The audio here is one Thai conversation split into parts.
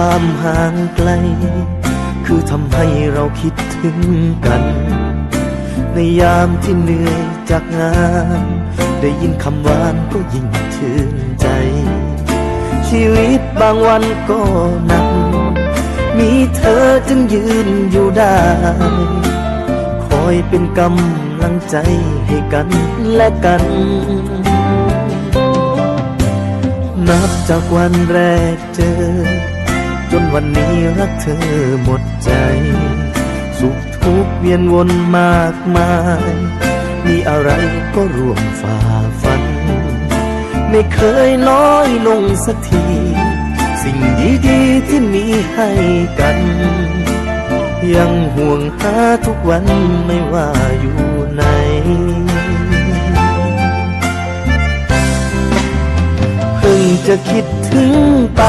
ความห่างไกล คือทำให้เราคิดถึงกัน ในยามที่เหนื่อยจากงาน ได้ยินคำหวานก็ยิ่งชื่นใจ ชีวิตบางวันก็หนัก มีเธอจึงยืนอยู่ได้ คอยเป็นกำลังใจให้กันและกันนับจากวันแรกเจอ นวันนี้รักเธอหมดใจ สุขทุกเวียนวนมากมาย มีอะไรก็ร่วมฝ่าฟัน ไม่เคยน้อยลงสักที สิ่งดีๆที่มีให้กัน ยังห่วงหาทุกวันไม่ว่าอยู่ไหนเพิ่งจะคิดถึงไป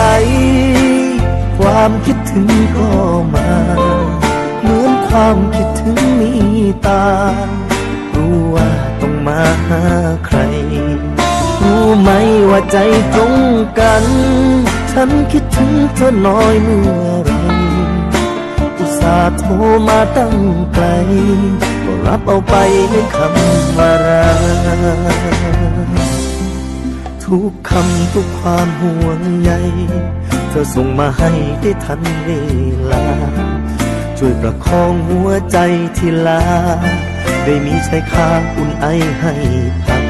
ความคิดถึงก็มา เหมือนความคิดถึงมีตา รู้ว่าต้องมาหาใคร รู้ไหมว่าใจตรงกัน ฉันคิดถึงเธอน้อยเมื่อไร อุตส่าห์โทรมาตั้งไกล ก็รับเอาไปในคำว่ารักทุกคำทุกความห่วงใย อส่งมาให้ได้ทันเวลา ช่วยประคองหัวใจที่ลา ได้มีชายคาอุ่นไอให้พัก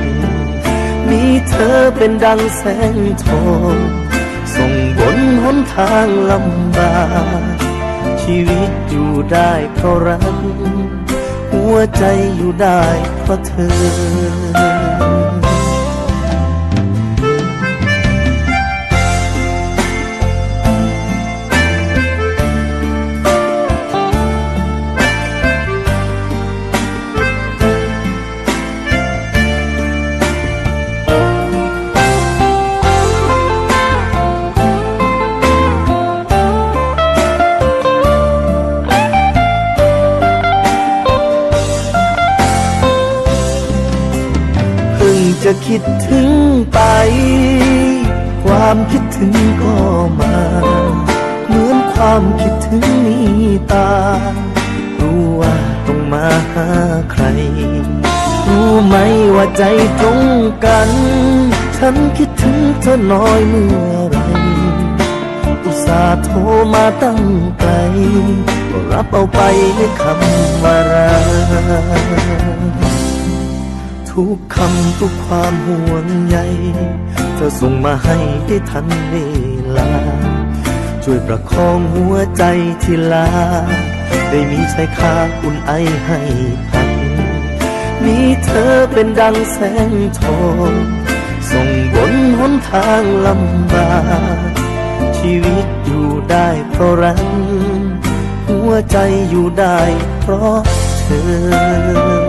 มีเธอเป็นดังแสงทองส่งบนหนทางลำบากชีวิตอยู่ได้เพราะรัก หัวใจอยู่ได้เพราะเธอ พิ่งจะคิดถึงไป ความคิดถึงก็มา เหมือนความคิดถึงมีตา รู้ว่าต้องมาหาใคร รู้ไหมว่าใจตรงกัน ฉันคิดถึงเธอน้อยเมื่อไร อุตส่าห์โทรมาตั้งไกลก็รับเอาไปในคำว่ารัก ทุกคำทุกความห่วงใยเธอส่งมาให้ได้ทันเวลา ช่วยประคองหัวใจที่ลา ได้มีชายคาอุ่นไอให้พักมีเธอเป็นดังแสงทองส่งบนหนทางลำบากชีวิตอยู่ได้เพราะรักหัวใจอยู่ได้เพราะเธอ